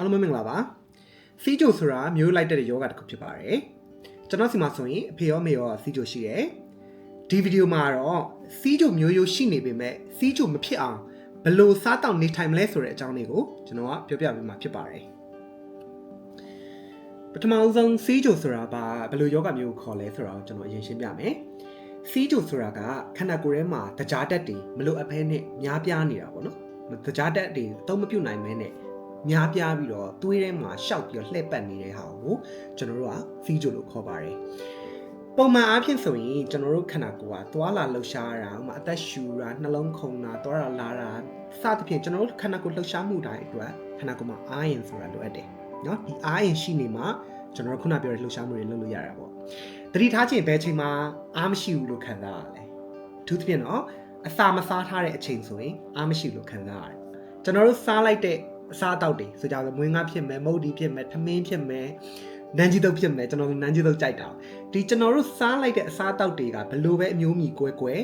အားလုံးပဲမင်္ဂလာပါစီဂျိုဆိုတာမျိုးလိုက်တဲ့ယောဂတစ်ခုဖြစ်ပါတယ်ကျွန်တော်စီမှာဆိုရင်အဖေရောမေရောစီဂျိုရှိတယ်ဒီဗီဒီယိုမှာတော့စီဂျိုမျိုးရိုးရှိနေပေမဲ့စီဂျိုမဖြစ်အောင်ဘယ်လိုစားတောက်နေထိုင်မလဲဆိုတဲ့အကြောင်းလေးကိုကျွန်တော်ကပြောပြပေးမှာဖြစ်ပါတယ်ပထမအဆုံးစီဂျိုဆိုတာဘာဘယ်လိုယောဂမျိုးကိုခေါ်လဲဆိုတာကိုကျွန်တော်အရင်ရှင်းပြမယ်စီဂျိုဆိုတာကခန္ဓာကိုယ်ထဲမှာတကြားတက်တွေမလိုအပ်ဘဲနဲ့များပြားနေတာပေါ့နော်တကြားတက်တွေအသုံးမပြုနိုင်မဲနဲ့ များပြားပြီးတော့သွေးထဲမှာရှောက်ပြီးတော့လှည့်ပတ်နေတဲ့ဟာကိုကျွန်တော်တို့ကစီဂျိုလို့ခေါ်ပါတယ်ပုံမှန်အားဖြင့်ဆိုရင်ကျွန်တော်တို့ခန္ဓာကိုယ်ကသွားလာလှုပ်ရှားတာဥပမာအသက်ရှူတာနှလုံးခုန်တာသွားတာလာတာစသဖြင့်ကျွန်တော်တို့ခန္ဓာကိုယ်လှုပ်ရှားမှုတိုင်းအတွက်ခန္ဓာကိုယ်မှာအာရုံဆိုတာလိုအပ်တယ်နော်ဒီအာရုံရှိနေမှကျွန်တော်တို့ခုနပြောတဲ့လှုပ်ရှားမှုတွေလုပ်လို့ရတာပေါ့တတိထားခြင်းဘယ်ချိန်မှာအားမရှိဘူးလို့ခံစားရလဲအထူးသဖြင့်တော့အစာမစားထားတဲ့အချိန်ဆိုရင်အားမရှိလို့ခံစားရတယ်ကျွန်တော်တို့စားလိုက်တဲ့ အစားအသောက်တွေဆိုကြတယ်မွေးငါဖြစ်မယ်မုတ်ဒီဖြစ်မယ်ထမင်းဖြစ်မယ်နန်းကြီးတုပ်ဖြစ်မယ်ကျွန်တော်နန်းကြီးတုပ်ကြိုက်တာဒီကျွန်တော်တို့စားလိုက်တဲ့အစားအသောက်တွေကဘလို့ပဲအမျိုးမီကွဲကွဲ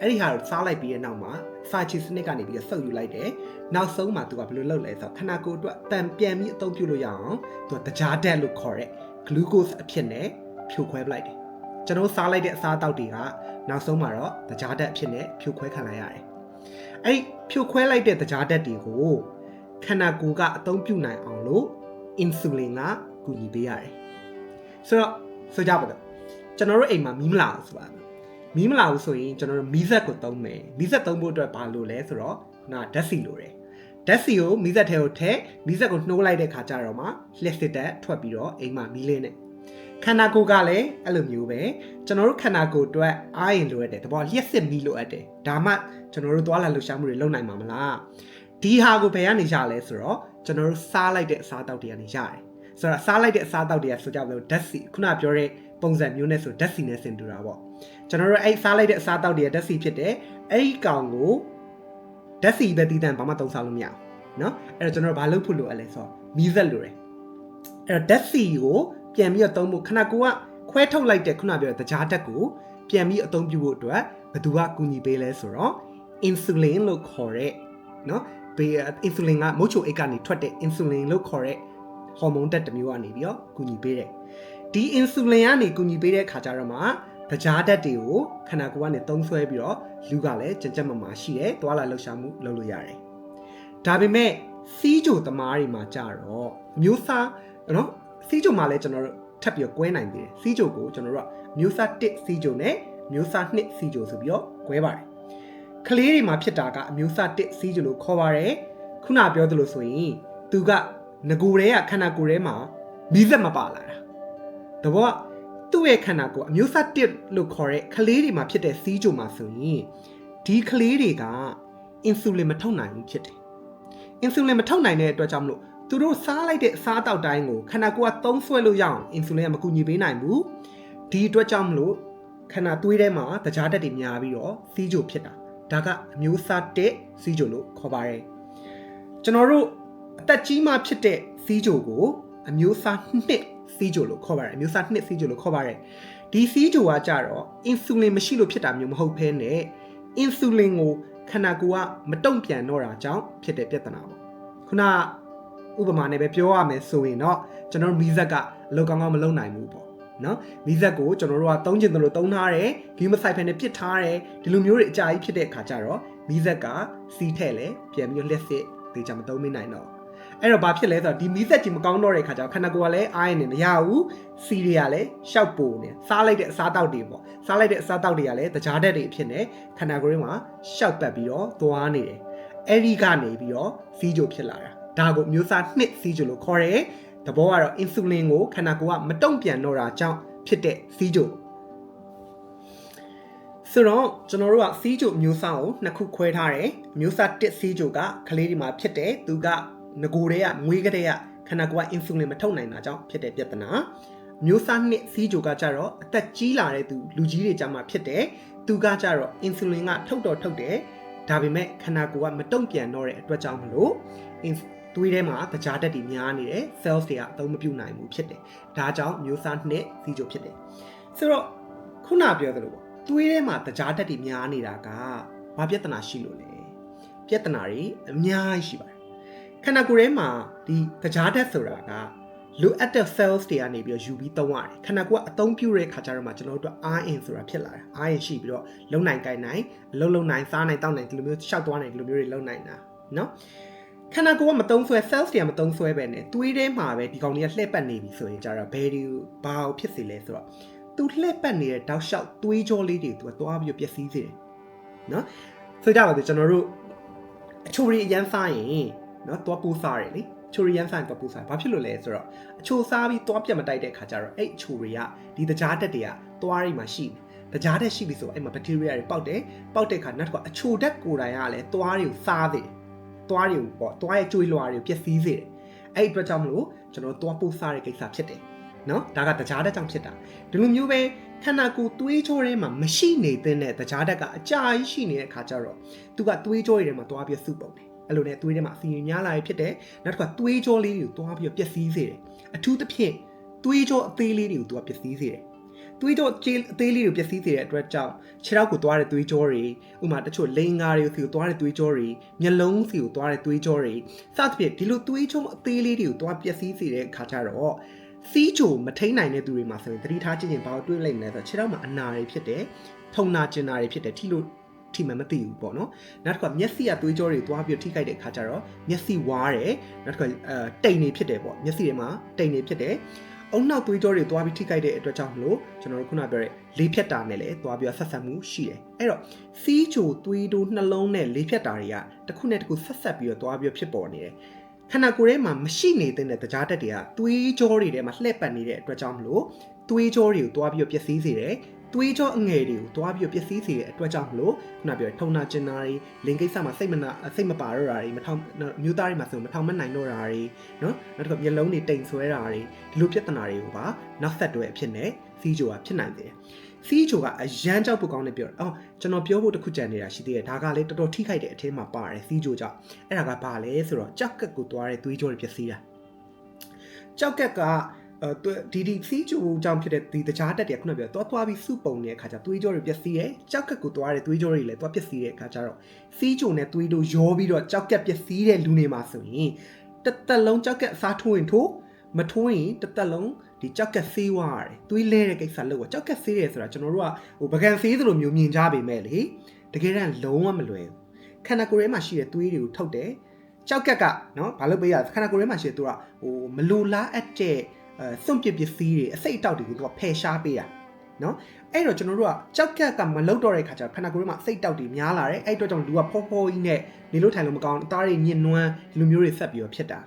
အဲ့ဒီဟာကိုစားလိုက်ပြီးတဲ့နောက်မှာစာချီစနစ်ကနေပြီးတော့ဆုပ်ယူလိုက်တယ်နောက်ဆုံးမှာသူကဘယ်လိုလုပ်လဲဆိုတော့ခန္ဓာကိုယ်အတွက်တန်ပြန်ပြီးအသုံးပြုလို့ရအောင်သူကတကြားတက်လို့ခေါ်တဲ့ glucose အဖြစ်နဲ့ဖြိုခွဲပလိုက်တယ်ကျွန်တော်စားလိုက်တဲ့အစားအသောက်တွေကနောက်ဆုံးမှာတော့တကြားတက်အဖြစ်နဲ့ဖြိုခွဲခံလိုက်ရတယ်အဲ့ဒီဖြိုခွဲလိုက်တဲ့တကြားတက်တွေကို ခန္ဓာကိုယ်ကအသုံးပြုနိုင်အောင်လို့ insulin ကကူညီပေးရတယ်ဆိုတော့ဆိုကြပါတော့ကျွန်တော်တို့အိမ်မှာမီးမလာဘူးဆိုပါတော့မီးမလာဘူးဆိုရင်ကျွန်တော်တို့မီးစက်ကိုသုံးမယ်မီးစက်သုံးဖို့အတွက်ဘာလို့လဲဆိုတော့နာဓာတ်ဆီလိုတယ်ဓာတ်ဆီကိုမီးစက်ထဲကိုထည့်မီးစက်ကိုနှိုးလိုက်တဲ့ခါကျတော့မှလျှက်စစ်တက်ထွက်ပြီးတော့အိမ်မှာမီးလင်းနေခန္ဓာကိုယ်ကလည်းအဲ့လိုမျိုးပဲကျွန်တော်တို့ခန္ဓာကိုယ်အတွက်အားရင်လိုအပ်တယ်တဘောလျှက်စစ်မီးလိုအပ်တယ်ဒါမှကျွန်တော်တို့သွားလာလှုပ်ရှားမှုတွေလုပ်နိုင်မှာမလား ဒီဟာကိုဘယ်ကနေရလဲဆိုတော့ကျွန်တော်တို့စားလိုက်တဲ့အစားအသောက်တွေကနေရတယ်ဆိုတော့စားလိုက်တဲ့အစားအသောက်တွေကဆိုကြပါလို့ဓာတ်ဆီခုနပြောတဲ့ပုံစံမျိုးနဲ့ဆိုဓာတ်ဆီနဲ့ဆင်တူတာပေါ့ကျွန်တော်တို့အဲ့စားလိုက်တဲ့အစားအသောက်တွေကဓာတ်ဆီဖြစ်တယ်အဲ့ဒီကောင်ကိုဓာတ်ဆီပဲတည်တံဘာမှသုံးစားလို့မရဘူးเนาะအဲ့တော့ကျွန်တော်တို့ဘာလုပ်ဖို့လိုအပ်လဲဆိုတော့မီးစက်လိုတယ်အဲ့တော့ဓာတ်ဆီကိုပြန်ပြီးတော့သုံးဖို့ခဏကိုကခွဲထုတ်လိုက်တဲ့ခုနပြောတဲ့တကြားဓာတ်ကိုပြန်ပြီးအသုံးပြုဖို့အတွက်ဘယ်သူကကူညီပေးလဲဆိုတော့ insulin လို့ခေါ်တဲ့เนาะဘေး insulin ကမုတ်ချိုအိတ်ကနေထွက်တဲ့ insulin လို့ခေါ်တဲ့ဟော်မုန်းတက်တစ်မျိုးကနေပြီးတော့ကူညီပေးတယ်ဒီ insulin ကနေကူညီပေးတဲ့ခါကျတော့မှတကြားဓာတ်တွေကိုခန္ဓာကိုယ်ကနေသုံးဆွဲပြီးတော့လူကလည်းကြံကြက်မမာရှိတယ်တွာလာလှုပ်ရှားမှုလုပ်လို့ရတယ်ဒါပေမဲ့စီးကြိုသမားတွေမှာကြတော့မျိုးစားနော်စီးကြိုမှာလည်းကျွန်တော်တို့ထပ်ပြီးတော့ကွဲနိုင်သေးတယ်စီးကြိုကိုကျွန်တော်တို့ကမျိုးစား1စီးကြိုနဲ့မျိုးစား2စီးကြိုဆိုပြီးတော့ကွဲပါတယ် ကလေးတွေမှာဖြစ်တာကအမျိုးစား1စီးကြိုလို့ခေါ်ပါတယ်ခုနပြောသလိုဆိုရင်သူကငကိုယ်တွေကခန္ဓာကိုယ်ထဲမှာမီးစက်မပါလာတာတဘောကသူ့ရဲ့ခန္ဓာကိုယ်အမျိုးအစားတစ်လို့ခေါ်တဲ့ကလေးတွေမှာဖြစ်တဲ့စီးကြိုမှာဆိုရင်ဒီကလေးတွေကအင်ဆူလင်မထုတ်နိုင်ဘူးဖြစ်တယ်အင်ဆူလင်မထုတ်နိုင်တဲ့အတွက်ကြောင့်မလို့သူတို့စားလိုက်တဲ့အစားအသောက်တိုင်းကိုခန္ဓာကိုယ်ကသုံးဆွဲလို့ရအောင်အင်ဆူလင်ကမကူညီပေးနိုင်ဘူးဒီအတွက်ကြောင့်မလို့ခန္ဓာသွေးထဲမှာတကြားတက်တွေများပြီးတော့စီးကြိုဖြစ်တာ ဒါကအမျိုးအစားတစ်စီးကြိုလို့ခေါ်ပါတယ်ကျွန်တော်တို့အသက်ကြီးမှဖြစ်တဲ့စီးကြိုကိုအမျိုးအစားနှစ်စီးကြိုလို့ခေါ်ပါတယ်အမျိုးအစားနှစ်စီးကြိုလို့ခေါ်ပါတယ်ဒီစီးကြိုကကြတော့အင်ဆူလင်မရှိလို့ဖြစ်တာမျိုးမဟုတ်ဘဲနဲ့အင်ဆူလင်ကိုခန္ဓာကိုယ်ကမတုံ့ပြန်တော့တာကြောင့်ဖြစ်တဲ့ပြဿနာပေါ့ခုနဥပမာနဲ့ပဲပြောရမယ်ဆိုရင်တော့ကျွန်တော်တို့မီးဇက်ကအလောက်ကောင်းကောင်းမလုံနိုင်ဘူးပေါ့ နော်မီးဇက်ကိုကျွန်တော်တို့ကသုံးကျင်တယ်လို့သုံးထားတယ်ဂီမဆိုင်ဖန်နဲ့ပစ်ထားတယ်ဒီလိုမျိုးတွေအကြာကြီးဖြစ်တဲ့အခါကျတော့မီးဇက်ကစီးထဲ့လေပြန်ပြီးလက်စစ်တေချာမသုံးမနိုင်တော့အဲ့တော့ဘာဖြစ်လဲဆိုတော့ဒီမီးဆက်ကြီးမကောင်းတော့တဲ့ခါကျတော့ခန္ဓာကိုယ်ကလည်းအားရနေမရဘူးစီတွေကလည်းရှောက်ပိုနေစားလိုက်တဲ့အစားတောက်တွေပေါ့စားလိုက်တဲ့အစားတောက်တွေကလည်းတကြားတက်တွေအဖြစ်နဲ့ခန္ဓာကိုယ်မှာရှောက်ပတ်ပြီးတော့သွားနေတယ်အဲ့ဒီကနေပြီးတော့စီးကြိုဖြစ်လာတာဒါကိုမျိုးစားနှစ်စီးကြိုလို့ခေါ်တယ် သဘောကတော့အင်ဆူလင်ကိုခန္ဓာကိုယ်ကမတုံ့ပြန်တော့တာကြောင့်ဖြစ်တဲ့စီးကြိုဆိုတော့ကျွန်တော်တို့ကစီးကြိုမျိုးစားကိုနှစ်ခုခွဲထားတယ်မျိုးစားတစ်စီးကြိုကကလေးဒီမှာဖြစ်တယ်သူကငကိုတွေကငွေကလေးကခန္ဓာကိုယ်ကအင်ဆူလင်မထုတ်နိုင်တာကြောင့်ဖြစ်တဲ့ပြဿနာမျိုးစားနှစ်စီးကြိုကကြတော့အသက်ကြီးလာတဲ့သူလူကြီးတွေကြမှာဖြစ်တယ်သူကကြတော့အင်ဆူလင်ကထုတ်တော့ထုတ်တယ်ဒါပေမဲ့ခန္ဓာကိုယ်ကမတုံ့ပြန်တော့တဲ့အတွက်ကြောင့်မလို့ သွေးထဲမှာတကြားတက်တွေများနေတယ် cells တွေကအသုံးမပြုနိုင်ဘူးဖြစ်တယ်ဒါကြောင့်မျိုးစားနှစ်စီးကြိုဖြစ်တယ်ဆိုတော့ခုနပြောသလိုပေါ့သွေးထဲမှာတကြားတက်တွေများနေတာကဘာပြဿနာရှိလို့လဲပြဿနာတွေအများကြီးရှိပါတယ်ခန္ဓာကိုယ်ထဲမှာဒီတကြားတက်ဆိုတာကလိုအပ်တဲ့ cells တွေကနေပြီးတော့ယူပြီးသုံးရတယ်ခန္ဓာကိုယ်ကအသုံးပြုတဲ့ခါကျတော့မှကျွန်တော်တို့အားအင်ဆိုတာဖြစ်လာတယ်အားအင်ရှိပြီးတော့လုံနိုင်ကိုင်နိုင်အလုံးလုံးနိုင်စားနိုင်တောက်နိုင်ဒီလိုမျိုးရှောက်သွားနိုင်ဒီလိုမျိုးတွေလုံနိုင်တာနော် ခန္ဓာကိုယ်ကမသုံးဆွဲ cells တွေကမသုံးဆွဲပဲနဲ့သွေးထဲမှာပဲဒီကောင်တွေကလှည့်ပတ်နေပြီဆိုရင်ကြတော့ဘယ်ဒီဘာကိုဖြစ်စေလဲဆိုတော့သူလှည့်ပတ်နေတဲ့တောက်လျှောက်သွေးကြောလေးတွေသူကသွားပြီးပျက်စီးစေတယ်နော်ဆိုကြပါစို့ကျွန်တော်တို့အချိုရီအရန်စားရင်နော်သွားပူစားတယ်လေချိုရီရန်ဆိုင်သွားပူစားဘာဖြစ်လို့လဲဆိုတော့အချိုစားပြီးသွားပြတ်မတိုက်တဲ့ခါကျတော့အဲ့အချိုတွေကဒီတကြားတက်တွေကသွားရိပ်မှာရှိတယ်တကြားတက်ရှိပြီဆိုအဲ့မှာဘက်တီးရီးယားတွေပေါက်တယ်ပေါက်တဲ့ခါနောက်တစ်ခါအချိုတက်ကိုယ်တိုင်ကလည်းသွားတွေကိုစားသေးတယ် သွားတွေကိုပေါ့သွားရဲ့ကျွေးလွှာတွေကိုပျက်စီးစေတယ်အဲ့ဒီအတွက်ကြောင့်မလို့ကျွန်တော်သွားပူစားတဲ့ကိစ္စဖြစ်တယ်နော်ဒါကတကြားတက်ကြောင့်ဖြစ်တာဒီလိုမျိုးပဲခန္ဓာကိုယ်သွေးကြောထဲမှာမရှိနေတဲ့တကြားတက်ကအကြာကြီးရှိနေတဲ့ခါကျတော့သူကသွေးကြောတွေထဲမှာသွားပြီးစုပုံတယ်အဲ့လိုနဲ့သွေးထဲမှာအစီရင်များလာရဖြစ်တယ်နောက်တစ်ခါသွေးကြောလေးတွေကိုတွားပြီးပျက်စီးစေတယ်အထူးသဖြင့်သွေးကြောအသေးလေးတွေကိုသူကပျက်စီးစေတယ် သွေးကြောအသေးလေးတွေကိုပျက်စီးစေတဲ့အတွက်ကြောင့်ခြေထောက်ကိုတွားတဲ့သွေးကြောတွေဥမာတချို့လိန်ငါတွေကိုစီကိုတွားတဲ့သွေးကြောတွေမျက်လုံးစီကိုတွားတဲ့သွေးကြောတွေစသဖြင့်ဒီလိုသွေးကြောအသေးလေးတွေကိုတွားပျက်စီးစေတဲ့အခါကျတော့စီးချိုမထိန်နိုင်တဲ့သူတွေမှာဆိုရင်သတိထားကြည့်ရင်ဘာလို့တွေးလိုက်မလဲဆိုတော့ခြေထောက်မှာအနာတွေဖြစ်တယ်ထုံနာကျင်နာတွေဖြစ်တယ်ထီလို့ထိမှမသိဘူးပေါ့နော်နောက်တစ်ခါမျက်စိကသွေးကြောတွေသွားပြီးထိခိုက်တဲ့အခါကျတော့မျက်စိဝါးတယ်နောက်တစ်ခါအဲတိမ်နေဖြစ်တယ်ပေါ့မျက်စိထဲမှာတိမ်နေဖြစ်တယ် အုံနောက်သွေးကြောတွေသွားပြီးထိခိုက်တဲ့အတွက်ကြောင့်မလို့ကျွန်တော်တို့ခုနပြောတဲ့လေးဖြတ်တာနဲ့လည်းသွားပြီးဆက်ဆက်မှုရှိတယ်အဲ့တော့စီးချိုသွေးတိုးနှလုံးနဲ့လေးဖြတ်တာတွေကတစ်ခုနဲ့တစ်ခုဆက်ဆက်ပြီးတော့သွားပြီးဖြစ်ပေါ်နေတယ်ခန္ဓာကိုယ်ထဲမှာမရှိနေတဲ့တရားတက်တွေကသွေးကြောတွေထဲမှာလှည့်ပတ်နေတဲ့အတွက်ကြောင့်မလို့သွေးကြောတွေကိုသွားပြီးပျက်စီးစေတယ် သွေးကြောအငယ်တွေကိုတွားပြီးပျက်စီးစေတဲ့အတွက်ကြောင့်မလို့ခုနပြောထုံနာကျင်နာတွေလင်ကိစ္စမှာစိတ်မနာစိတ်မပါတော့တာတွေမထောင်မျိုးသားတွေမှာဆိုမထောင်မနိုင်တော့တာတွေနော်နောက်တစ်ခါမျက်လုံးတွေတိမ်ဆွဲတာတွေဒီလိုပြဿနာတွေကိုပါနောက်ဆက်တွဲအဖြစ်နဲ့စီးဂျိုကဖြစ်နိုင်တယ်စီးဂျိုကအရန်ကြောက်ဖို့ကောင်းတယ်ပြောတယ်အော်ကျွန်တော်ပြောဖို့တခုကြံနေတာရှိသေးတယ်ဒါကလည်းတော်တော်ထိခိုက်တဲ့အထင်းမှာပါတယ်စီးဂျိုကြောင့်အဲ့ဒါကဘာလဲဆိုတော့ကြောက်ကက်ကိုတွားတဲ့သွေးကြောတွေပျက်စီးတာကြောက်ကက်က အဲဒီဒီစီးချိုကြောင့်ဖြစ်တဲ့ဒီတခြားတက်တွေကခုနပြောသွားသွားပြီးစုပုံနေတဲ့အခါကျသွေးကြောတွေပျက်စီးတယ်ကြောက်ကက်ကိုသွားတဲ့သွေးကြောတွေလည်းသွားပျက်စီးတဲ့အခါကျတော့စီးချိုနဲ့သွေးတို့ရောပြီးတော့ကြောက်ကက်ပျက်စီးတဲ့လူနေမှာဆိုရင်တစ်သက်လုံးကြောက်ကက်အစားထိုးရင်ထိုးမထိုးရင်တစ်သက်လုံးဒီကြောက်ကက်ဆေးဝါးရတယ်သွေးလဲတဲ့ကိစ္စလို့ကြောက်ကက်ဆေးတယ်ဆိုတာကျွန်တော်တို့ကဟိုပကံဆေးသလိုမျိုးမြင်ကြပေမဲ့လေတကယ်တမ်းလုံးဝမလွယ်ဘူးခန္ဓာကိုယ်ထဲမှာရှိတဲ့သွေးတွေကိုထုတ်တယ်ကြောက်ကက်ကနော်ဘာလို့ပေးရခန္ဓာကိုယ်ထဲမှာရှိတဲ့သူကဟိုမလိုလားအပ်တဲ့ အဲစွန့်ပစ်ပစ္စည်းတွေအစိတ်အတောက်တွေကိုသူကဖယ်ရှားပေးတာနော်အဲ့တော့ကျွန်တော်တို့ကကြောက်ကက်ကမလုတ်တော့တဲ့ခါကျတော့ခန္ဓာကိုယ်ထဲမှာစိတ်တောက်တွေများလာတယ်အဲ့အတွက်ကြောင့်လူကဖောဖောကြီးနဲ့နေလို့ထိုင်လို့မကောင်းအသားတွေညှဉ်းနှွမ်းလူမျိုးတွေဆက်ပြီးတော့ဖြစ်တာ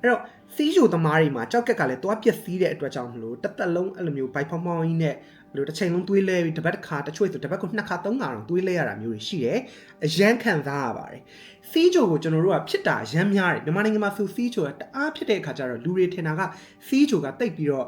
အဲ့တော့စီးချိုသမားတွေမှာကြောက်ကက်ကလည်းသွားပျက်စီးတဲ့အတွက်ကြောင့်မလို့တစ်သက်လုံးအဲ့လိုမျိုးဘိုက်ဖောင်းဖောင်းကြီးနဲ့လို့တစ်ချိန်လုံးသွေးလဲပြီးတစ်ပတ်တစ်ခါတစ်ချွေဆိုတစ်ပတ်ကိုနှစ်ခါသုံးခါတော့သွေးလဲရတာမျိုးတွေရှိတယ်အရန်ခံစားရပါတယ် စီးချိုကိုကျွန်တော်တို့ကဖြစ်တာရမ်းများတယ်မြန်မာနိုင်ငံမှာဆိုစီးချိုကတအားဖြစ်တဲ့အခါကျတော့လူတွေထင်တာကစီးချိုကတိတ်ပြီးတော့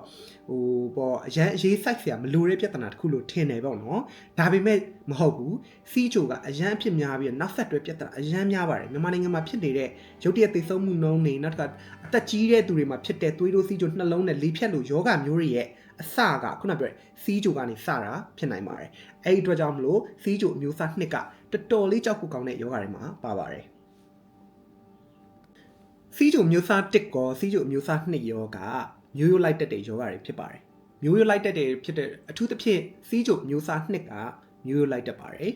ဟိုပေါ့အရန်အေးဆိုင်ဆရာမလိုတဲ့ပြဿနာတစ်ခုလို့ထင်တယ်ပေါ့နော်ဒါပေမဲ့မဟုတ်ဘူးစီးချိုကအရန်အဖြစ်များပြီးနောက်ဆက်တွဲပြဿနာအရန်များပါတယ်မြန်မာနိုင်ငံမှာဖြစ်နေတဲ့ရုပ်တရက်သိဆုံးမှုနှုန်းတွေနောက်တစ်ခါအသက်ကြီးတဲ့သူတွေမှာဖြစ်တဲ့သွေးတို့စီးချိုနှလုံးနဲ့လေးဖြတ်လို့ယောဂမျိုးတွေရဲ့အစကခုနပြောစီးချိုကနေစတာဖြစ်နိုင်ပါတယ်အဲ့ဒီအတွက်ကြောင့်မလို့စီးချိုအမျိုးအစားနှစ်ကတော်တော်လေးကြောက်ကူကောင်းတဲ့ယောဂတွေမှာပါပါတယ် စီးချိုမျိုးစားတစ်ကောစီးချိုမျိုးစားနှစ်ယောကမျိုးရိုးလိုက်တက်တဲ့ယောဂတွေဖြစ်ပါတယ်မျိုးရိုးလိုက်တက်တဲ့ဖြစ်တဲ့အထူးသဖြင့်စီးချိုမျိုးစားနှစ်ကမျိုးရိုးလိုက်တက်ပါတယ်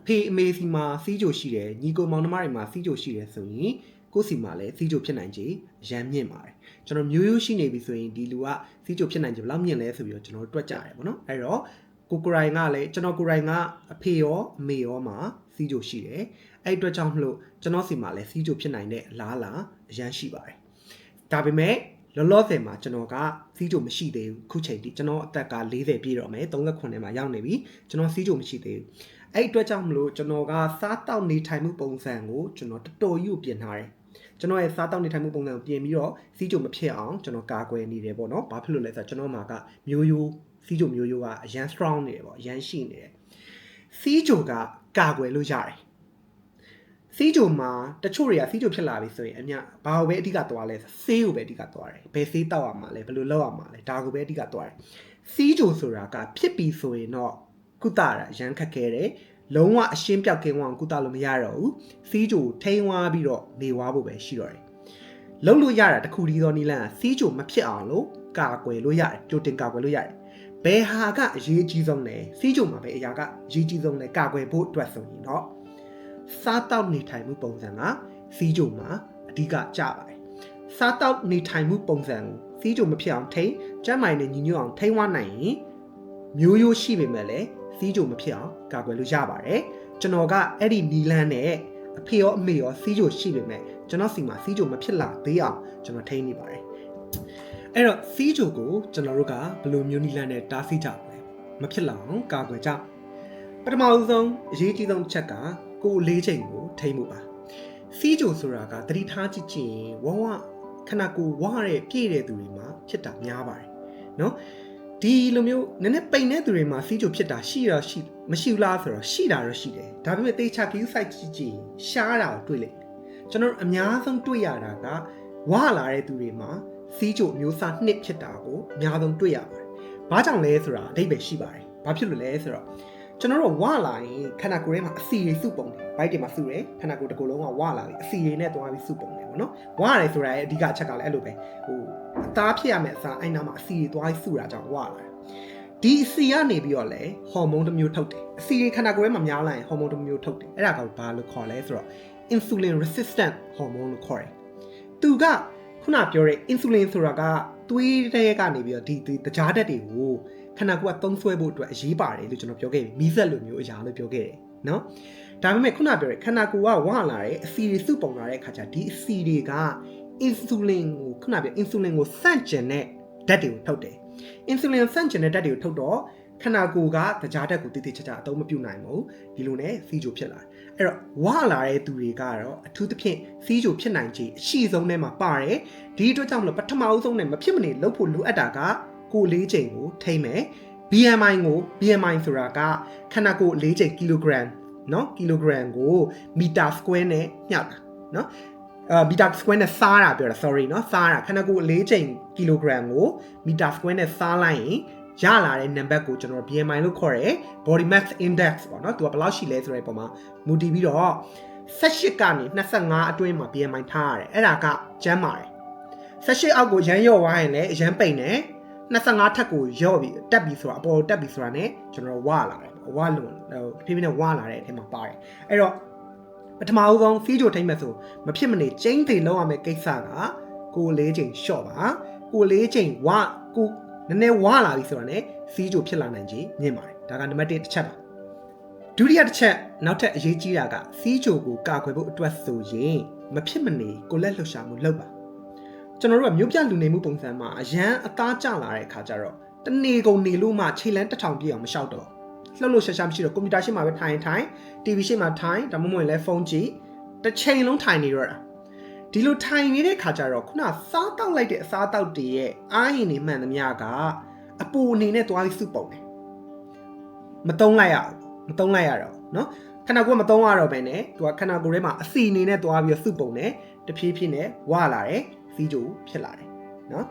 အဖေအမေစီမှာစီးချိုရှိတယ်ညီကိုမောင်နှမတွေမှာစီးချိုရှိတယ်ဆိုရင်ကိုယ်စီမှာလည်းစီးချိုဖြစ်နိုင်ခြေရမ်းမြင့်ပါတယ်ကျွန်တော်မျိုးရိုးရှိနေပြီဆိုရင်ဒီလူကစီးချိုဖြစ်နိုင်ခြေဘယ်လောက်မြင့်လဲဆိုပြီးတော့ကျွန်တော်တွက်ကြရတယ်ပေါ့နော်အဲ့တော့ကိုကိုရိုင်ကလည်းကျွန်တော်ကိုရိုင်ကအဖေရောအမေရောမှာစီးချိုရှိတယ် အဲ့အတွက်ကြောင့်မလို့ကျွန်တော်စီမှာလည်းစီးချိုဖြစ်နိုင်တဲ့အလားအလာအရန်ရှိပါတယ်ဒါပေမဲ့လောလောဆယ်မှာကျွန်တော်ကစီးချိုမရှိသေးဘူးခုချိန်ထိကျွန်တော်အသက်က40ပြည့်တော့မယ်39ထဲမှာရောက်နေပြီကျွန်တော်စီးချိုမရှိသေးဘူးအဲ့အတွက်ကြောင့်မလို့ကျွန်တော်ကစားတောက်နေထိုင်မှုပုံစံကိုကျွန်တော်တော်တော်ကြီးပြင်ထားတယ်ကျွန်တော်ရဲ့စားတောက်နေထိုင်မှုပုံစံကိုပြင်ပြီးတော့စီးကြုံမဖြစ်အောင်ကျွန်တော်ကာကွယ်နေတယ်ပေါ့နော်။ဘာဖြစ်လို့လဲဆိုတော့ကျွန်တော်မှာကမျိုးရိုးစီးကြုံမျိုးရိုးကအရန် strong နေတယ်ပေါ့အရန်ရှိနေတယ်။စီးကြုံကကာကွယ်လို့ရတယ်။ စီးကြုံမှာတချို့တွေကစီးကြုံဖြစ်လာပြီဆိုရင်အမြဘာကိုပဲအဓိကသွားလဲဆေးကိုပဲအဓိကသွားတယ်။ဘယ်ဆေးတောက်ရမှာလဲဘယ်လိုလုပ်ရမှာလဲဒါကိုပဲအဓိကသွားတယ်။စီးကြုံဆိုတာကဖြစ်ပြီဆိုရင်တော့ကုသတာရန်ခက်ခဲတယ်လုံးဝအရှင်းပြောက်ကင်းဝအောင်ကုသလို့မရတော့ဘူးစီးကြိုထိန်းဝါပြီးတော့နေဝါဖို့ပဲရှိတော့တယ်လုံးလို့ရတာတစ်ခုတည်းသောနီလန်းကစီးချိုမဖြစ်အောင်လို့ကာကွယ်လို့ရတယ်ကြိုတင်ကာကွယ်လို့ရတယ်ဘယ်ဟာကအရေးအကြီးဆုံးလဲစီးချိုမှာပဲအရာကအရေးကြီးဆုံးလဲကာကွယ်ဖို့အတွက်ဆိုရင်တော့ စားတောက်နေထိုင်မှုပုံစံကစီးချိုမှာအဓိကကြပါတယ်စားတောက်နေထိုင်မှုပုံစံကိုစီးချိုမဖြစ်အောင်ထိန်းကျန်းမာရေးနဲ့ညီညွတ်အောင်ထိန်းဝနိုင်ရင်မျိုးရိုးရှိပေမဲ့လည်းစီးချိုမဖြစ်အောင်ကာကွယ်လို့ရပါတယ်ကျွန်တော်ကအဲ့ဒီနီလန်းနဲ့အဖေရောအမေရောစီးချိုရှိပေမဲ့ကျွန်တော်စီမှာစီးချိုမဖြစ်လာသေးအောင်ကျွန်တော်ထိန်းနေပါတယ်အဲ့တော့စီးချိုကိုကျွန်တော်တို့ကဘယ်လိုမျိုးနီလန်းနဲ့တားဆီးကြမလဲမဖြစ်လာအောင်ကာကွယ်ကြပထမဦးဆုံးအရေးကြီးဆုံးချက်က ကိုယ်လေးချိန်ကိုထိန်းမှုပါစီးချိုဆိုတာကသတိထားကြည့်ချင်ဝဝခဏကိုဝရတဲ့ပြည့်တဲ့သူတွေမှာဖြစ်တာများပါတယ်နော်ဒီလိုမျိုးနည်းနည်းပိန်တဲ့သူတွေမှာစီးချိုဖြစ်တာရှိတော့ရှိမရှိဘူးလားဆိုတော့ရှိတာတော့ရှိတယ်ဒါပေမဲ့တေချာ view site ကြည့်ကြည့်ရှားတာကိုတွေ့လိမ့်မယ်ကျွန်တော်တို့အများဆုံးတွေ့ရတာကဝလာတဲ့သူတွေမှာစီးချိုအမျိုးအစားနှစ်ဖြစ်တာကိုအများဆုံးတွေ့ရပါတယ်ဘာကြောင့်လဲဆိုတာအဓိပ္ပာယ်ရှိပါတယ်ဘာဖြစ်လို့လဲဆိုတော့ ကျွန်တော်တို့ဝလာရင်ခန္ဓာကိုယ်ထဲမှာအစီတွေစုပုံတယ်ဘိုက်တွေမှာစုတယ်ခန္ဓာကိုယ်တစ်ခုလုံးကဝလာပြီးအစီတွေနဲ့တွားပြီးစုပုံတယ်ပေါ့နော်ဝရတယ်ဆိုတာရဲ့အဓိကအချက်ကလည်းအဲ့လိုပဲဟိုအသားဖြစ်ရမယ့်အစားအဲ့နာမှာအစီတွေတွားပြီးစုတာကြောင့်ဝလာတယ်ဒီအစီကနေပြီးတော့လဲဟော်မုန်းတစ်မျိုးထုတ်တယ်အစီတွေခန္ဓာကိုယ်ထဲမှာများလာရင်ဟော်မုန်းတစ်မျိုးထုတ်တယ်အဲ့ဒါကဘာလို့ခေါ်လဲဆိုတော့ insulin resistant hormone လို့ခေါ်တယ်သူကခုနပြောတဲ့ insulin ဆိုတာကသွေးထဲကနေပြီးတော့ဒီဒီတကြားတက်တွေကို ခန္ဓာကိုယ်ကသုံးဆွဲဖို့အတွက်အရေးပါတယ်လို့ကျွန်တော်ပြောခဲ့ပြီမီးစက်လိုမျိုးအရာလို့ပြောခဲ့တယ်နော်ဒါပေမဲ့ခုနပြောတဲ့ခန္ဓာကိုယ်ကဝလာတဲ့အစီတွေစုပုံလာတဲ့အခါကျဒီအစီတွေက insulin ကိုခုနပြော insulin ကိုစန့်ကျင်တဲ့ဓာတ်တွေကိုထုတ်တယ် insulin ကိုစန့်ကျင်တဲ့ဓာတ်တွေကိုထုတ်တော့ခန္ဓာကိုယ်ကတကြားဓာတ်ကိုတိတိကျကျအသုံးမပြုနိုင်ဘူးဒီလိုနဲ့စီဂျိုဖြစ်လာတယ်အဲ့တော့ဝလာတဲ့သူတွေကတော့အထူးသဖြင့်စီးချိုဖြစ်နိုင်ခြေအရှိဆုံးထဲမှာပါတယ်ဒီအတွက်ကြောင့်မလို့ပထမအဆုံးနဲ့မဖြစ်မနေလုပ်ဖို့လိုအပ်တာက ကိုယ်လေးချိန်ကိုထိမ့်မယ် BMI ကို BMI ဆိုတာကခန္ဓာကိုယ်လေးချိန်ကီလိုဂရမ်เนาะကီလိုဂရမ်ကိုမီတာစကွဲနဲ့ညှတာเนาะအာမီတာစကွဲနဲ့စားတာပြောတာ sorry เนาะစားတာခန္ဓာကိုယ်လေးချိန်ကီလိုဂရမ်ကိုမီတာစကွဲနဲ့စားလိုက်ရင်ရလာတဲ့နံပါတ်ကိုကျွန်တော် BMI လို့ခေါ်တယ် body mass index ပေါ့နော်သူကဘယ်လောက်ရှိလဲဆိုတဲ့ပုံမှာမူတည်ပြီးတော့18ကနေ25အတွင်းမှာ BMI ထားရတယ်အဲ့ဒါကကျန်းပါတယ်18အောက်ကိုရမ်းရော့သွားရင်လည်းရမ်းပိန်တယ် 25ထက်ကိုရော့ပြီးတက်ပြီးဆိုတာအပေါ်တက်ပြီးဆိုတာ ਨੇ ကျွန်တော်ဝလာတယ်ဝလွန်ဖြည်းဖြည်းနဲ့ဝလာတဲ့အထက်မှာပါတယ်အဲ့တော့ပထမအဆုံးဖီးဂျိုထိမ့်မဲ့ဆိုမဖြစ်မနေကျင်းသေးလုံးရမယ့်ကိစ္စကကိုလေးချိန်ရှော့ပါကိုလေးချိန်ဝကိုနည်းနည်းဝါလာပြီဆိုတာ ਨੇ စီးကြိုဖြစ်လာနိုင်ခြင်းမြင်ပါတယ်ဒါကနံပါတ်1တစ်ချက်ပါဒုတိယတစ်ချက်နောက်ထပ်အရေးကြီးတာကစီးကြိုကိုကာကွယ်ဖို့အတွက်ဆိုရင်မဖြစ်မနေကိုလက်လှုပ်ရှားမှုလုပ်ပါ ကျွန်တော်တို့ကမြို့ပြလူနေမှုပုံစံမှာအရန်အသားကျလာတဲ့အခါကျတော့တနေကုန်နေလို့မှခြေလန်းတစ်ထောင်ပြည့်အောင်မလျှောက်တော့လှုပ်လှုပ်ရှားရှားမရှိတော့ကွန်ပျူတာရှေ့မှာပဲထိုင်ထိုင် TV ရှေ့မှာထိုင်ဒါမှမဟုတ်လည်းဖုန်းကြည့်တစ်ချိန်လုံးထိုင်နေတော့တာဒီလိုထိုင်နေတဲ့ခါကျတော့ခုနစားတောက်လိုက်တဲ့အစားတောက်တွေရဲ့အာရင်တွေမှန်သမျှကအပူအနေနဲ့သွားပြီးစုပုံတယ်မတုံးလိုက်ရဘူးမတုံးလိုက်ရတော့နော်ခဏကိုမတုံးရတော့ပဲနဲ့သူကခဏကိုထဲမှာအစီအနေနဲ့သွားပြီးစုပုံတယ်တဖြည်းဖြည်းနဲ့ဝလာတယ် 0ဖြစ်လာတယ်နော်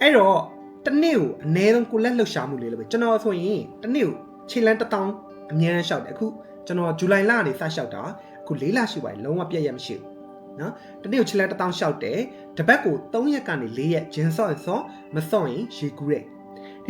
အဲ့တော့တနေ့ကိုအနည်းဆုံးကိုလက်လှုပ်ရှားမှုလေးလို့ပဲကျွန်တော်ဆိုရင်တနေ့ကိုခြေလမ်း1000အများန်းလျှောက်တယ်အခုကျွန်တော်ဇူလိုင်လနေစလျှောက်တာအခု၄လရှိပါပြီလုံးဝပြည့်ရမရှိဘူးနော်တနေ့ကိုခြေလမ်း1000လျှောက်တယ်တပတ်ကို3ရက်ကနေ4ရက်ဂျင်းဆော့ဆော့မဆော့ရင်ရေကူးတယ်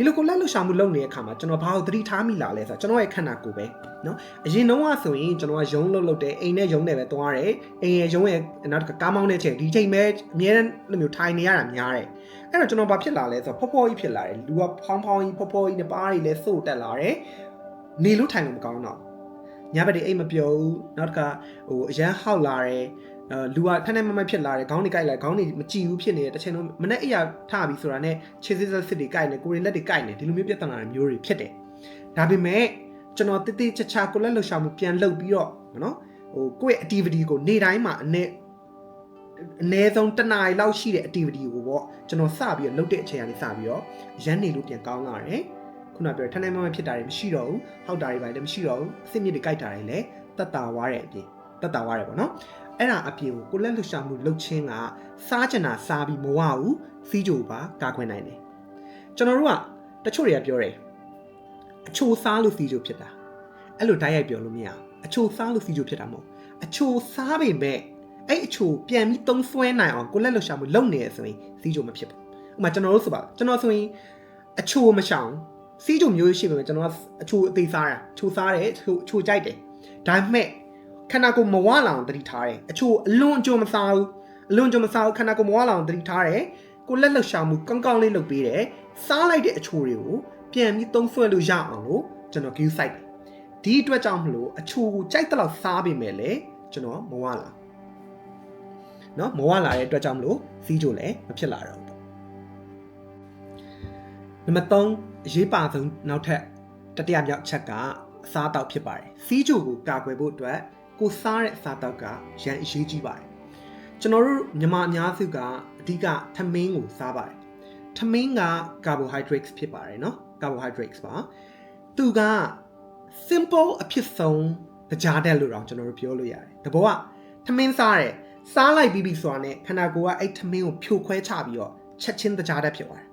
ဒီလိုကိုလက်လှရှာမှုလုပ်နေတဲ့အခါမှာကျွန်တော်ဘာလို့သတိထားမိလာလဲဆိုတော့ကျွန်တော်ရဲ့ခန္ဓာကိုယ်ပဲเนาะအရင်တုန်းကဆိုရင်ကျွန်တော်ကယုံလုပ်လုပ်တယ်အိမ်နဲ့ယုံနဲ့ပဲသွားတယ်အိမ်ရဲ့ယုံရဲ့နောက်တစ်ခါကားမောင်းတဲ့ချိန်ဒီချိန်ပဲအများနဲ့လိုမျိုးထိုင်နေရတာများတယ်အဲ့တော့ကျွန်တော်ဘာဖြစ်လာလဲဆိုတော့ဖော့ဖော့ကြီးဖြစ်လာတယ်လူကဖောင်းဖောင်းကြီးဖော့ဖော့ကြီးနဲ့ပါးတွေလည်းစို့တက်လာတယ်နေလို့ထိုင်လို့မကောင်းတော့ ညဘက်တွေအိမ်မပြုံးနောက်တစ်ခါဟိုအရန်ဟောက်လာတယ်အဲလူကထက်နဲ့မမဖြစ်လာတယ်ခေါင်းတွေကြိုက်လာခေါင်းတွေမကြည့်ဘူးဖြစ်နေတယ်တစ်ချိန်လုံးမနဲ့အရာထပြီးဆိုတာနဲ့ခြေစစ်စစ်စစ်တွေကြိုက်နေကိုရီလက်တွေကြိုက်နေဒီလိုမျိုးပြဿနာတွေမျိုးတွေဖြစ်တယ်ဒါပေမဲ့ကျွန်တော်တိတိချာချာကိုလက်လှူရှာမှုပြန်လုပ်ပြီးတော့နော်ဟိုကိုယ့်ရဲ့ activity ကိုနေ့တိုင်းမှာအနည်းအနည်းဆုံးတစ်နာရီလောက်ရှိတဲ့ activity ကိုပေါ့ကျွန်တော်စပြီးတော့လုပ်တဲ့အချိန်ကနေစပြီးတော့ရန်နေလို့ပြန်ကောင်းလာတယ် ခုနပြောထန်းနိုင်မမဖြစ်တာတွေမရှိတော့ဘူးဟောက်တာတွေပါလည်းမရှိတော့ဘူးအစ်မြစ်တွေကြိုက်တာတွေလည်းတက်တာွားတဲ့အပြင်တက်တာွားတယ်ပေါ့နော်အဲ့ဒါအပြင်ကိုကိုလက်လှရှာမှုလှုပ်ချင်းကစားချင်တာစားပြီးမဝဘူးစီးကြိုပါကာခွင့်နိုင်တယ်ကျွန်တော်တို့ကတချို့တွေကပြောတယ်အချိုစားလို့စီးကြိုဖြစ်တာအဲ့လိုတိုက်ရိုက်ပြောလို့မရအချိုစားလို့စီးကြိုဖြစ်တာမဟုတ်အချိုစားပေမဲ့အဲ့အချိုပြန်ပြီးသုံးဆွဲနိုင်အောင်ကိုလက်လှုပ်ရှားမှုလုပ်နေရဆိုရင်စီးချိုမဖြစ်ဘူးဥပမာကျွန်တော်တို့ဆိုပါကျွန်တော်ဆိုရင်အချိုမရှောင် စီးချိုမျိုးရှိပေမဲ့ကျွန်တော်ကအချိုအသေးစားတာချိုစားတယ်ချိုချိုကြိုက်တယ်ဒါပေမဲ့ခန္ဓာကိုယ်မဝလောင်တတိထားတယ်အချိုအလွန်အကျွံမစားဘူးအလွန်အကျွံမစားဘူးခန္ဓာကိုယ်မဝလောင်တတိထားတယ်ကိုလက်လှုပ်ရှားမှုကောင်းကောင်းလေးလုပ်ပေးတယ်စားလိုက်တဲ့အချိုတွေကိုပြန်ပြီးသုံးဆွဲလို့ရအောင်လို့ကျွန်တော် view site ဒီအတွက်ကြောင့်မလို့အချိုကိုကြိုက်တဲ့လောက်စားပေမဲ့လည်းကျွန်တော်မဝလာနော်မဝလာတဲ့အတွက်ကြောင့်မလို့စီးကြိုလည်းမဖြစ်လာတော့ဘူးနံပါတ်3 အရေးပါဆုံးနောက်ထပ်တတိယမြောက်ချက်ကအစားအသောက်ဖြစ်ပါတယ်။စီးချိုကိုကာကွယ်ဖို့အတွက်ကိုစားတဲ့အစားအသောက်ကရန်အရေးကြီးပါတယ်။ကျွန်တော်တို့မြန်မာအများစုကအဓိကထမင်းကိုစားပါတယ်။ထမင်းက carbohydrates ဖြစ်ပါတယ်နော်။ carbohydrates ပါ။သူက simple အဖြစ်ဆုံးကြားတက်လို့တော့ကျွန်တော်တို့ပြောလို့ရတယ်။တဘောကထမင်းစားတယ်စားလိုက်ပြီးပြီဆိုတာနဲ့ခန္ဓာကိုယ်ကအဲ့ထမင်းကိုဖြိုခွဲချပြီးတော့ချက်ချင်းကြားတက်ဖြစ်သွားတယ်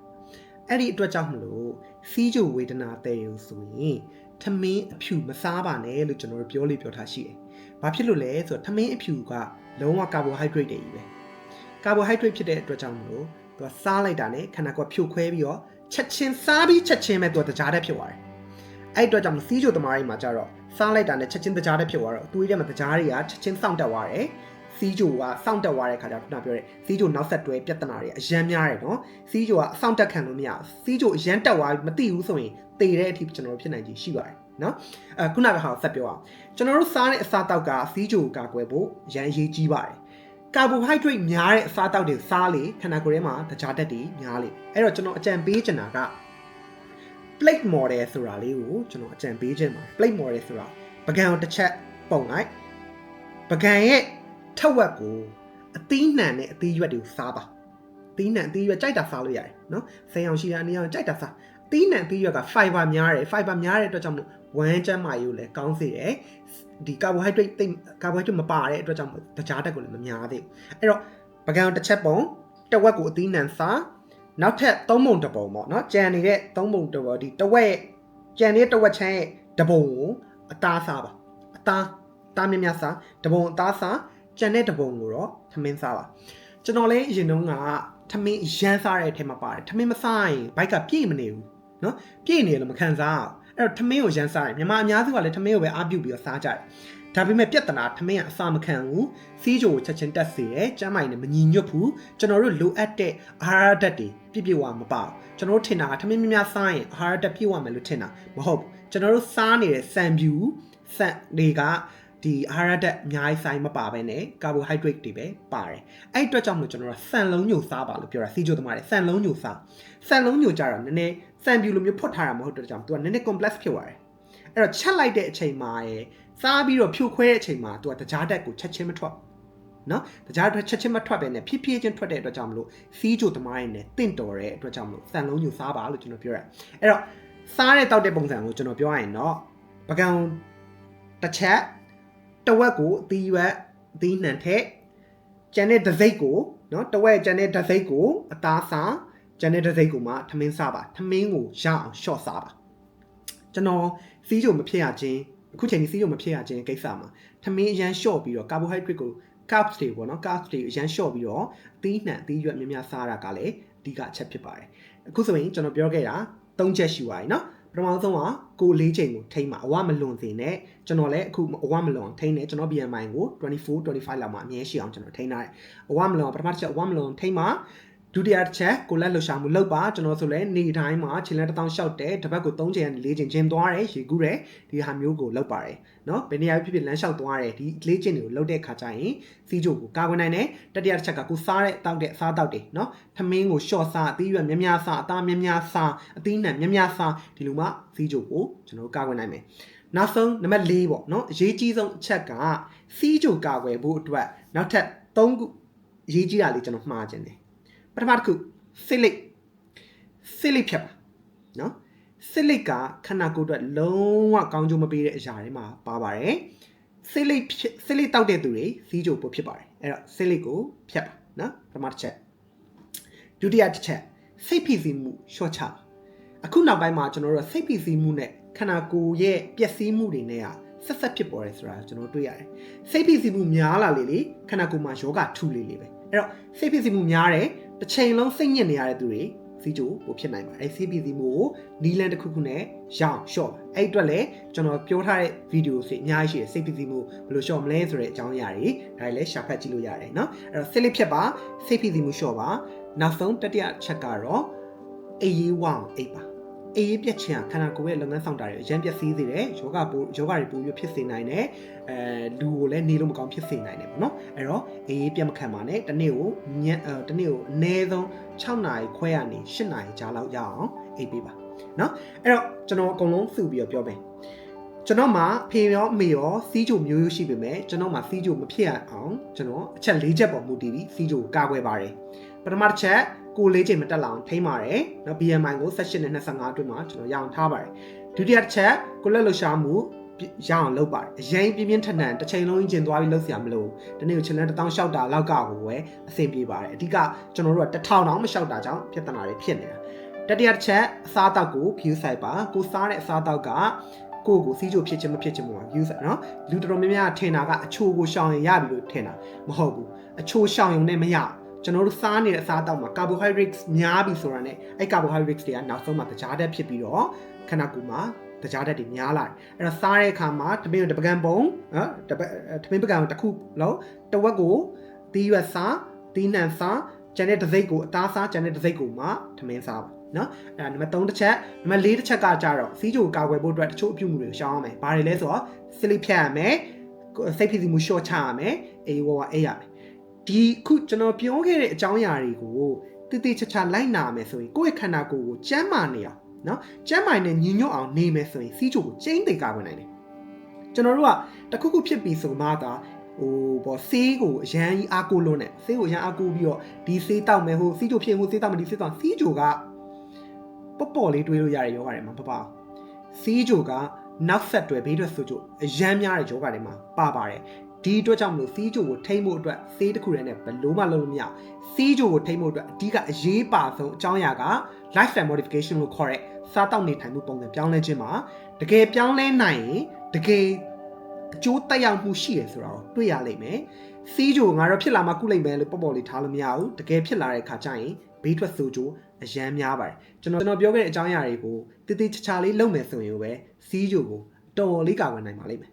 အဲ့ဒီအတွက်ကြောင့်မလို့စီးကြိုဝေဒနာတဲ့ရုံဆိုရင်ထမင်းအဖြူမစားပါနဲ့လို့ကျွန်တော်တို့ပြောလို့ပြောထားရှိတယ်။ဘာဖြစ်လို့လဲဆိုတော့ထမင်းအဖြူကလုံးဝ carbohydrate တွေကြီးပဲ။ carbohydrate ဖြစ်တဲ့အတွက်ကြောင့်မလို့သူကစားလိုက်တာနဲ့ခန္ဓာကိုယ်ဖြိုခွဲပြီးတော့ချက်ချင်းစားပြီးချက်ချင်းပဲသူကကြားတက်ဖြစ်သွားတယ်။အဲ့အတွက်ကြောင့်စီးကြိုသမားတွေမှာကြတော့စားလိုက်တာနဲ့ချက်ချင်းတကြားတဲ့ဖြစ်သွားတော့သူ့ရဲ့မှာတကြားတွေကချက်ချင်းစောင့်တက်သွားတယ် စီးကြိုကစောင့်တက်သွားတဲ့ခါကျတော့ခုနပြောတဲ့စီးကြိုနောက်ဆက်တွဲပြဿနာတွေအရန်များတယ်နော်စီးကြိုကအဆောင်တက်ခံလို့မရစီးကြိုအရန်တက်သွားမသိဘူးဆိုရင်တည်တဲ့အထိကျွန်တော်တို့ဖြစ်နိုင်ခြေရှိပါတယ်နော်အဲခုနကဟာဆက်ပြောအောင်ကျွန်တော်တို့စားတဲ့အစားတောက်ကစီးကြိုကာကွယ်ဖို့ရန်အရေးကြီးပါတယ်ကာဘိုဟိုက်ဒရိတ်များတဲ့အစားတောက်တွေစားလေခန္ဓာကိုယ်ထဲမှာတကြားတက်တွေများလေအဲ့တော့ကျွန်တော်အကြံပေးချင်တာက plate model ဆိုတာလေးကိုကျွန်တော်အကြံပေးခြင်းပါ plate model ဆိုတာပကံကိုတစ်ချက်ပုံလိုက်ပကံရဲ့ ထက်ဝက်ကိုအသီးနှံနဲ့အသီးရွက်တွေကိုစားပါအသီးနှံအသီးရွက်ကြိုက်တာစားလို့ရတယ်နော်ဆေးအောင်ရှိတာအနေအောင်ကြိုက်တာစားအသီးနှံအသီးရွက်က fiber များတယ် fiber များတဲ့အတွက်ကြောင့်မို့ဝမ်းကျန်းမာရေးကိုလည်းကောင်းစေတယ်ဒီ carbohydrate တိတ် carbohydrate မပါတဲ့အတွက်ကြောင့်တကြားတက်ကိုလည်းမများသေးဘူးအဲ့တော့ပကံတစ်ချက်ပုံတစ်ဝက်ကိုအသီးနှံစားနောက်ထပ်သုံးပုံတစ်ပုံပေါ့နော်ကြံနေတဲ့သုံးပုံတစ်ပုံဒီတစ်ဝက်ကြံနေတဲ့တစ်ဝက်ချမ်းရဲ့တစ်ပုံကိုအသားစားပါအသားသားမြများစားတပုံအသားစား ကြံတဲ့တပုံကိုတော့ထမင်းစားပါကျွန်တော်လည်းအရင်တုန်းကထမင်းရမ်းစားတဲ့အထက်မှာပါတယ်ထမင်းမစားရင်ဘိုက်ကပြည့်မနေဘူးเนาะပြည့်နေလို့မခံစားအောင်အဲ့တော့ထမင်းကိုရမ်းစားတယ်မြန်မာအများစုကလည်းထမင်းကိုပဲအားပြုပြီးတော့စားကြတယ်ဒါပေမဲ့ပြဿနာထမင်းကအစာမခံဘူးစီးကြိုကိုချက်ချင်းတက်စေတယ်ကျမ်းမိုင်နဲ့မညီညွတ်ဘူးကျွန်တော်တို့လိုအပ်တဲ့အာဟာရဓာတ်တွေပြည့်ပြည့်ဝမပါဘူးကျွန်တော်တို့ထင်တာကထမင်းများများစားရင်အာဟာရဓာတ်ပြည့်ဝမယ်လို့ထင်တာမဟုတ်ဘူးကျွန်တော်တို့စားနေတဲ့စံပြူစံတွေက ဒီအာဟာရဓာတ်အများကြီးဆိုင်မပါဘဲနဲ့ကာဘိုဟိုက်ဒရိတ်တွေပဲပါတယ်အဲ့အတွက်ကြောင့်မလို့ကျွန်တော်တို့ဆန်လုံးညိုစားပါလို့ပြောတာစီဂျိုသမားတွေဆန်လုံးညိုစားဆန်လုံးညိုကြတော့နည်းနည်းဆန်ပြူလိုမျိုးဖွတ်ထားတာမဟုတ်တဲ့ကြောင့်သူကနည်းနည်း complex ဖြစ်သွားတယ်အဲ့တော့ချက်လိုက်တဲ့အချိန်မှာရယ်စားပြီးတော့ဖြိုခွဲတဲ့အချိန်မှာသူကတကြားဓာတ်ကိုချက်ချင်းမထွက်နော်တကြားထွက်ချက်ချင်းမထွက်ပဲနဲ့ဖြည်းဖြည်းချင်းထွက်တဲ့အတွက်ကြောင့်မလို့စီးကြိုသမားတွေနဲ့တင့်တော်တဲ့အတွက်ကြောင့်မလို့ဆန်လုံးညိုစားပါလို့ကျွန်တော်ပြောရအဲ့တော့စားတဲ့တောက်တဲ့ပုံစံကိုကျွန်တော်ပြောရရင်တော့ပကံတစ်ချက် တဝက်ကိုအသီးရွက်အသီးနှံထက်ကျန်တဲ့ဒစိတ်ကိုနော်တဝက်ကျန်တဲ့ဒစိတ်ကိုအသားစားကျန်တဲ့ဒစိတ်ကိုမှထမင်းစားပါထမင်းကိုရအောင်ရှော့စားပါကျွန်တော်စီးကြိုမဖြစ်ရခြင်းအခုချိန်ကြီးစီးကြိုမဖြစ်ရခြင်းကိစ္စမှာထမင်းအရန်ရှော့ပြီးတော့ carbohydrate ကို carbs တွေပေါ့နော် carbs တွေအရန်ရှော့ပြီးတော့အသီးနှံအသီးရွက်များများစားတာကလည်းအဓိကအချက်ဖြစ်ပါတယ်အခုဆိုရင်ကျွန်တော်ပြောခဲ့တာ၃ချက်ရှိပါပြီနော် ပထမဆုံးကကိုလေးချိန်ကိုထိမ့်မှာအဝမလွန်စေနဲ့ကျွန်တော်လည်းအခုအဝမလွန်ထိမ့်နေကျွန်တော် BMI ကို24 25လောက်မှအမြဲရှိအောင်ကျွန်တော်ထိမ့်ထားတယ်အဝမလွန်ပထမတစ်ချက်အဝမလွန်ထိမ့်မှာ ဒုတိယတစ်ချက်ကိုလက်လှူရှာမှုလုပ်ပါကျွန်တော်ဆိုလဲနေ့တိုင်းမှာခြေလမ်းတစ်တောင်းလျှောက်တယ်တပတ်ကို3ချိန်ကနေ4ချိန်ဂျင်သွားတယ်ရေကူးတယ်ဒီဟာမျိုးကိုလုပ်ပါတယ်နော်ဘယ်နေရာဖြစ်ဖြစ်လမ်းလျှောက်သွားတယ်ဒီ4ချိန်တွေကိုလုပ်တဲ့အခါကျရင်စီးကြိုကိုကာကွယ်နိုင်တယ်တတိယတစ်ချက်ကကိုစားတဲ့တောက်တဲ့စားတောက်တွေနော်ထမင်းကိုရှော့စားအသီးရွက်များများစားအသားများများစားအသီးနှံများများစားဒီလိုမှစီးကြိုကိုကျွန်တော်ကာကွယ်နိုင်မယ်နောက်ဆုံးနံပါတ်4ပေါ့နော်အရေးကြီးဆုံးအချက်ကစီးကြိုကာကွယ်ဖို့အတွက်နောက်ထပ်3ခုအရေးကြီးတာလေးကျွန်တော်မှားခြင်းတယ် ပထမတစ်ခုစိတ်လိတ်စိတ်လိတ်ဖြတ်ပါနော်စိတ်လိတ်ကခန္ဓာကိုယ်အတွက်လုံးဝကောင်းကျိုးမပေးတဲ့အရာတွေမှာပါပါတယ်စိတ်လိတ်စိတ်လိတ်တောက်တဲ့သူတွေစီးကြိုပိုဖြစ်ပါတယ်အဲ့တော့စိတ်လိတ်ကိုဖြတ်ပါနော်ပထမတစ်ချက်ဒုတိယတစ်ချက်စိတ်ဖိစီးမှုရှော့ချအခုနောက်ပိုင်းမှာကျွန်တော်တို့စိတ်ဖိစီးမှုနဲ့ခန္ဓာကိုယ်ရဲ့ပျက်စီးမှုတွေနဲ့ကဆက်ဆက်ဖြစ်ပေါ်တယ်ဆိုတာကျွန်တော်တွေ့ရတယ်စိတ်ဖိစီးမှုများလာလေလေခန္ဓာကိုယ်မှာယောဂထူလေလေပဲအဲ့တော့စိတ်ဖိစီးမှုများတယ် တစ်ချိန်လုံးစိတ်ညစ်နေရတဲ့သူတွေစီချိုကိုဖြစ်နိုင်ပါတယ်စိတ်ဖိစီးမှုကိုနီလန်တစ်ခုခုနဲ့ရအောင်ရှော့ပါအဲ့အတွက်လည်းကျွန်တော်ပြောထားတဲ့ဗီဒီယိုတွေအများကြီးရှိတယ်စိတ်ဖိစီးမှုဘယ်လိုရှော့မလဲဆိုတဲ့အကြောင်းအရာတွေဒါတွေလည်းရှာဖတ်ကြည့်လို့ရတယ်เนาะအဲ့တော့စိတ်လေးဖြစ်ပါစိတ်ဖိစီးမှုရှော့ပါနောက်ဆုံးတတိယချက်ကတော့အေးရေးဝအောင်အိပ်ပါ အေးရေးပြက်ချင်ခန္ဓာကိုယ်ရဲ့လုပ်ငန်းဆောင်တာတွေအရင်ပြက်စီးစေတယ်ယောဂပိုယောဂတွေပိုပြီးဖြစ်စေနိုင်တယ်အဲလူကိုလည်းနေလို့မကောင်းဖြစ်စေနိုင်တယ်ပေါ့နော်အဲ့တော့အေးရေးပြက်မခံပါနဲ့တစ်နေ့ကိုညအဲတစ်နေ့ကိုအနည်းဆုံး6နာရီခွဲကနေ8နာရီကြားလောက်ရအောင်အိပ်ပေးပါနော်အဲ့တော့ကျွန်တော်အကုန်လုံးစုပြီးတော့ပြောမယ်ကျွန်တော်မှာဖေရောအမေရောစီးကြိုမျိုးရိုးရှိပေမဲ့ကျွန်တော်မှာစီးကြိုမဖြစ်ရအောင်ကျွန်တော်အချက်၄ချက်ပေါ်မူတည်ပြီးစီးကြိုကာကွယ်ပါတယ် ပထမတစ်ချက်ကိုလေးချိန်မတက်လောင်ထိမ့်ပါတယ်နော် BMI ကို18နဲ့25အတွင်းမှာကျွန်တော်ရအောင်ထားပါတယ်ဒုတိယတစ်ချက်ကိုလက်လှရှာမှုရအောင်လုပ်ပါတယ်အရင်ပြင်းပြင်းထန်ထန်တစ်ချိန်လုံးကျင်သွားပြီးလုပ်เสียမလို့ဒီနေ့ကိုချင်လန်းတစ်တောင်းလျှောက်တာလောက်ကကိုပဲအဆင်ပြေပါတယ်အဓိကကျွန်တော်တို့ကတစ်ထောင်တောင်မလျှောက်တာကြောင့်ပြဿနာတွေဖြစ်နေတာတတိယတစ်ချက်အစားအသောက်ကို view site ပါကိုစားတဲ့အစားအသောက်ကကိုယ့်ကိုစီးချိုဖြစ်ခြင်းမဖြစ်ခြင်းမှာ view site နော်လူတော်တော်များများထင်တာကအချိုကိုရှောင်ရင်ရပြီလို့ထင်တာမဟုတ်ဘူးအချိုရှောင်ရုံနဲ့မရ ကျွန်တော်တို့စားနေတဲ့အစားအသောက်မှာ carbohydrates များပြီဆိုတာနဲ့အဲ့ carbohydrates တွေကနောက်ဆုံးမှာတကြားတက်ဖြစ်ပြီးတော့ခန္ဓာကိုယ်မှာတကြားတက်တွေများလာတယ်အဲ့တော့စားတဲ့အခါမှာတပင်းတပကံပုံနော်တပတပင်းပကံတစ်ခုလုံးတဝက်ကိုတီးရွက်စားတီးနှံစားကျန်တဲ့တစ်စိတ်ကိုအသားစားကျန်တဲ့တစ်စိတ်ကိုမှထမင်းစားပါနော်အဲ့ဒါနံပါတ်3တစ်ချက်နံပါတ်4တစ်ချက်ကကြတော့စီးချိုကာကွယ်ဖို့အတွက်တချို့အပြုအမူတွေကိုရှောင်ရမယ်။ဘာတွေလဲဆိုတော့စလီဖြတ်ရမယ်။စိတ်ဖိစီးမှု short ချရမယ်။အေးဝဝအေးရမယ်။ ဒီခုကျွန်တော်ပြောခဲ့တဲ့အကြောင်းအရာတွေကိုတည်တည်ချာချာလိုက်နာမယ်ဆိုရင်ကိုယ့်ရဲ့ခန္ဓာကိုယ်ကိုကျန်းမာနေအောင်နော်ကျန်းမာနေညီညွတ်အောင်နေမယ်ဆိုရင်စီးချိုကိုကျင်းသိကာကွယ်နိုင်တယ်။ကျွန်တော်တို့ကတခုခုဖြစ်ပြီးဆိုမှသာဟိုပေါ့ဆေးကိုအရန်ကြီးအားကိုးလွန်းတယ်ဆေးကိုအရန်အားကိုးပြီးတော့ဒီဆေးတောက်မယ်ဟိုစီးချိုဖြစ်ဟိုဆေးတောက်မယ်ဒီဆေးတောက်စီးချိုကပေါ့ပေါ့လေးတွေးလို့ရတဲ့ယောဂတွေမှာပပစီးချိုကနောက်ဆက်တွဲဘေးထွက်ဆိုချိုအရန်များတဲ့ယောဂတွေမှာပါပါတယ် ဒီအတွက်ကြောင့်မလို့စီးချိုကိုထိမ့်ဖို့အတွက်ဆေးတစ်ခုတည်းနဲ့ဘယ်လို့မှလုပ်လို့မရဘူးစီးချိုကိုထိမ့်ဖို့အတွက်အဓိကအရေးပါဆုံးအကြောင်းအရာက lifestyle modification လို့ခေါ်တဲ့စားတောက်နေထိုင်မှုပုံစံပြောင်းလဲခြင်းမှာတကယ်ပြောင်းလဲနိုင်ရင်တကယ်အကျိုးတက်ရောက်မှုရှိတယ်ဆိုတာကိုတွေ့ရလိမ့်မယ်စီးချိုငါတော့ဖြစ်လာမှကုလိမ့်မယ်လို့ပေါ့ပေါ့လေးထားလို့မရဘူးတကယ်ဖြစ်လာတဲ့အခါကျရင်ဘေးထွက်ဆိုချိုအရန်များပါတယ်ကျွန်တော်ကျွန်တော်ပြောခဲ့တဲ့အကြောင်းအရာတွေကိုတည်တည်ချာချာလေးလုပ်မယ်ဆိုရင်ပဲစီးချိုကိုတော်တော်လေးကာကွယ်နိုင်ပါလိမ့်မယ်